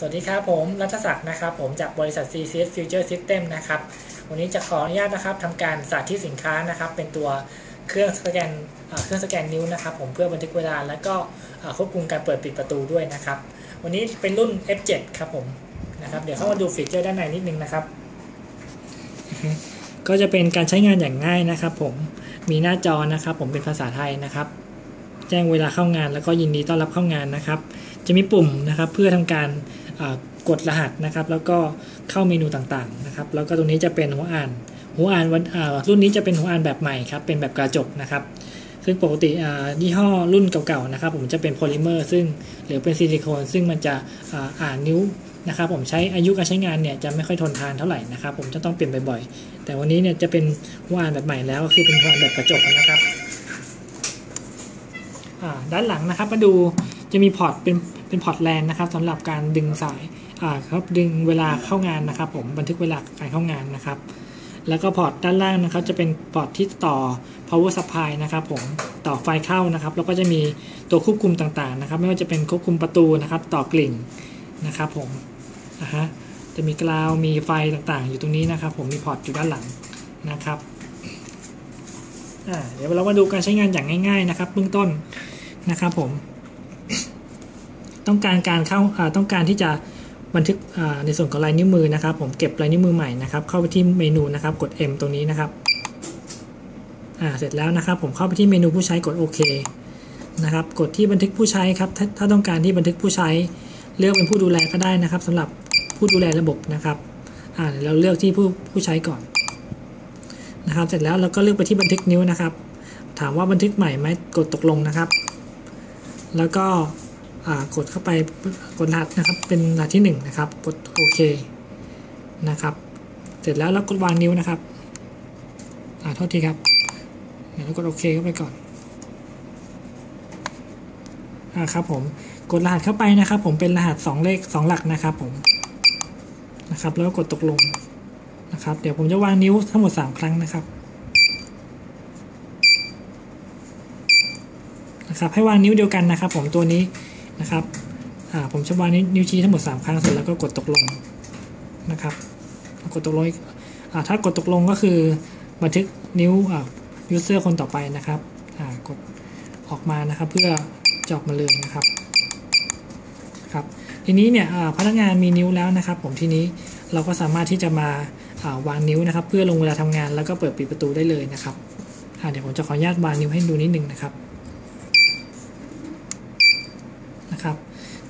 สวัสดีครับผมรัฐศักดิ์นะครับ ผมจากบริษัท CCS Future System นะครับ วันนี้จะขออนุญาตนะครับทำการสาธิตสินค้านะครับ เป็นตัวเครื่องสแกนเครื่องสแกนนิ้วนะครับ ผมเพื่อบันทึกเวลา และก็ควบคุมการเปิดปิดประตูด้วยนะครับ วันนี้เป็นรุ่น F7 ครับผมนะครับ เดี๋ยวเข้ามาดูฟีเจอร์ด้านในนิดนึงนะครับ ก็จะเป็นการใช้งานอย่างง่ายนะครับ ผมมีหน้าจอนะครับ ผมเป็นภาษาไทยนะครับแจ้งเวลาเข้างานแล้วก็ยินดีต้อนรับเข้างานนะครับ จะมีปุ่มนะครับ เพื่อทำการ กดรหัสนะครับ แล้วก็เข้าเมนูต่างๆนะครับ แล้วก็ตรงนี้จะเป็นหัวอ่าน หัวอ่านวันรุ่นนี้จะเป็นหัวอ่านแบบใหม่ครับ เป็นแบบกระจกนะครับ ซึ่งปกติยี่ห้อรุ่นเก่าๆนะครับ ผมจะเป็นโพลิเมอร์ซึ่งหรือเป็นซิลิโคนซึ่งมันจะอ่านนิ้วนะครับผมใช้อายุการใช้งานเนี่ยจะไม่ค่อยทนทานเท่าไหร่นะครับ ผมจะต้องเปลี่ยนบ่อยๆ แต่วันนี้เนี่ยจะเป็นหัวอ่านแบบใหม่แล้วก็คือเป็นหัวอ่านแบบกระจกนะครับด้านหลังนะครับมาดู จะมีพอร์ตเป็นเป็นพอร์ตแลนนะครับสำหรับการดึงสายอ่าครับดึงเวลาเข้างานนะครับ ผมบันทึกเวลาการเข้างานนะครับ แล้วก็พอร์ตด้านล่างนะครับ จะเป็นพอร์ตที่ต่อ power supply นะครับ ผมต่อไฟเข้านะครับ แล้วก็จะมีตัวควบคุมต่างๆนะครับ ไม่ว่าจะเป็นควบคุมประตูนะครับ ต่อกลิ่งนะครับ ผมอะฮะจะมีกราวมีไฟต่างๆ อยู่ตรงนี้นะครับ ผมมีพอร์ตอยู่ด้านหลังนะครับเดี๋ยวเรามาดูการใช้งานอย่างง่าย ๆ นะครับเบื้องต้นนะครับผม ต้องการการเข้าต้องการที่จะบันทึกในส่วนของลายนิ้วมือนะครับ ผมเก็บลายนิ้วมือใหม่นะครับ เข้าไปที่เมนูนะครับ กด M ตรงนี้นะครับเสร็จแล้วนะครับ ผมเข้าไปที่เมนูผู้ใช้กดโอเคนะครับ กดที่บันทึกผู้ใช้ครับถ้าถ้าต้องการที่บันทึกผู้ใช้เลือกเป็นผู้ดูแลก็ได้นะครับสำหรับผู้ดูแลระบบนะครับเราเลือกที่ผู้ผู้ใช้ก่อนนะครับ เสร็จแล้วเราก็เลือกไปที่บันทึกนิ้วนะครับ ถามว่าบันทึกใหม่ไหมกดตกลงนะครับ แล้วก็ กดเข้าไปกดรหัสนะครับ เป็นรหัสที่1นะครับ กดโอเคนะครับ เสร็จแล้วเรากดวางนิ้วนะครับอ่าโทษทีครับเดี๋ยวเรากดโอเคเข้าไปก่อนอ่าครับผมกดรหัสเข้าไปนะครับ ผมเป็นรหัส 2 เลข 2 หลักนะครับผมนะครับ แล้วกดตกลงนะครับ เดี๋ยวผมจะวางนิ้วทั้งหมด 3 ครั้งนะครับนะครับให้วางนิ้วเดียวกันนะครับ ผมตัวนี้ นะครับอ่าผมจะวางนิ้วชี้ทั้งหมด 3 ครั้งเสร็จแล้วก็กดตกลงนะครับ กดตกลงอ่าถ้ากดตกลงก็คือบันทึกนิ้วอ่ายูเซอร์คนต่อไปนะครับอ่ากดออกมานะครับ เพื่อจอกมาเลยนะครับครับ ทีนี้เนี่ยพนักงานมีนิ้วแล้วนะครับ ผมทีนี้เราก็สามารถที่จะมาวางนิ้วนะครับ เพื่อลงเวลาทำงานแล้วก็เปิดปิดประตูได้เลยนะครับเดี๋ยวผมจะขออนุญาตวางนิ้วให้ดูนิดนึงนะครับ นะครับ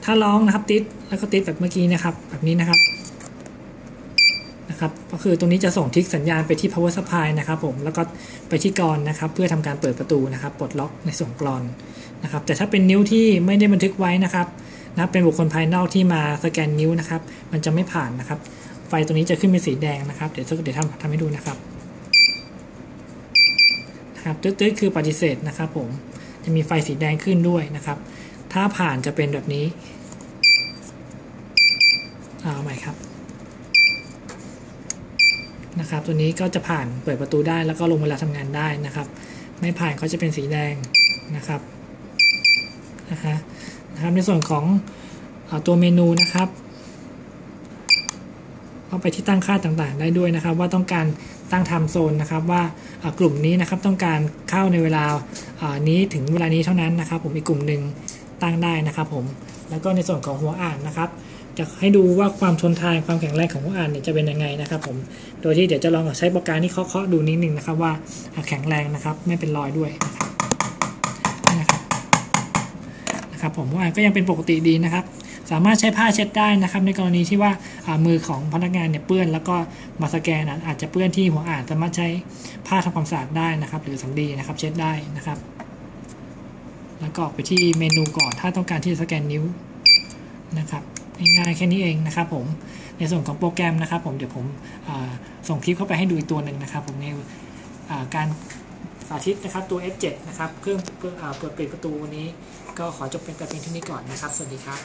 ถ้าร้องนะครับติดแล้วก็ติดแบบเมื่อกี้นะครับ แบบนี้นะครับนะครับ ก็คือตรงนี้จะส่งทิกสัญญาณไปที่ power supply นะครับผมแล้วก็ไปที่กรอนนะครับ เพื่อทำการเปิดประตูนะครับปลดล็อกในส่วนกรอนนะครับ แต่ถ้าเป็นนิ้วที่ไม่ได้บันทึกไว้นะครับนะเป็นบุคคลภายนอกที่มาสแกนนิ้วนะครับ มันจะไม่ผ่านนะครับ ไฟตรงนี้จะขึ้นเป็นสีแดงนะครับ เดี๋ยวเดี๋ยวทำทำให้ดูนะครับนะครับตื้อๆคือปฏิเสธนะครับ ผมจะมีไฟสีแดงขึ้นด้วยนะครับ ถ้าผ่านจะเป็นแบบนี้ เอาใหม่ครับ นะครับ ตัวนี้ก็จะผ่านเปิดประตูได้แล้วก็ลงเวลาทำงานได้นะครับ ไม่ผ่านก็จะเป็นสีแดงนะครับนะคะนะครับ ในส่วนของอตัวเมนูนะครับเอาไปที่ตั้งค่าต่างๆ ได้ด้วยนะครับ ว่าต้องการตั้งไทม์โซนนะครับว่ากลุ่มนี้นะครับต้องการเข้าในเวลานี้ถึงเวลานี้เท่านั้นนะครับ ผมอีกกลุ่มหนึ่ง ตั้งได้นะครับผมแล้วก็ในส่วนของหัวอ่านนะครับ จะให้ดูว่าความทนทานความแข็งแรงของหัวอ่านเนี่ยจะเป็นยังไงนะครับ ผมโดยที่เดี๋ยวจะลองใช้ปรแกรที่เคาะๆดูนิดนึงนะครับ ว่าแข็งแรงนะครับ ไม่เป็นรอยด้วยนะครับนะครับนะครับผมหัวอ่านก็ยังเป็นปกติดีนะครับ สามารถใช้ผ้าเช็ดได้นะครับ ในกรณีที่ว่ามือของพนักงานเนี่ยเปื้อน แล้วก็มาสแกนอาจจะเปื้อนที่หัวอ่านสามารถใช้ผ้าทำความสะอาดได้นะครับ หรือสำลีนะครับ เช็ดได้นะครับ แล้วก็ไปที่เมนูก่อน ถ้าต้องการที่จะสแกนนิ้วนะครับง่ายๆแค่นี้เองนะครับผมในส่วนของโปรแกรมนะครับ ผมเดี๋ยวผมส่งคลิปเข้าไปให้ดูอีกตัวหนึ่งนะครับ ผมในการสาธิตนะครับตัว F7 นะครับเครื่องเปิดปิดประตูวันนี้ ก็ขอจบเป็นการเพียงเท่านี้ก่อนนะครับ สวัสดีครับ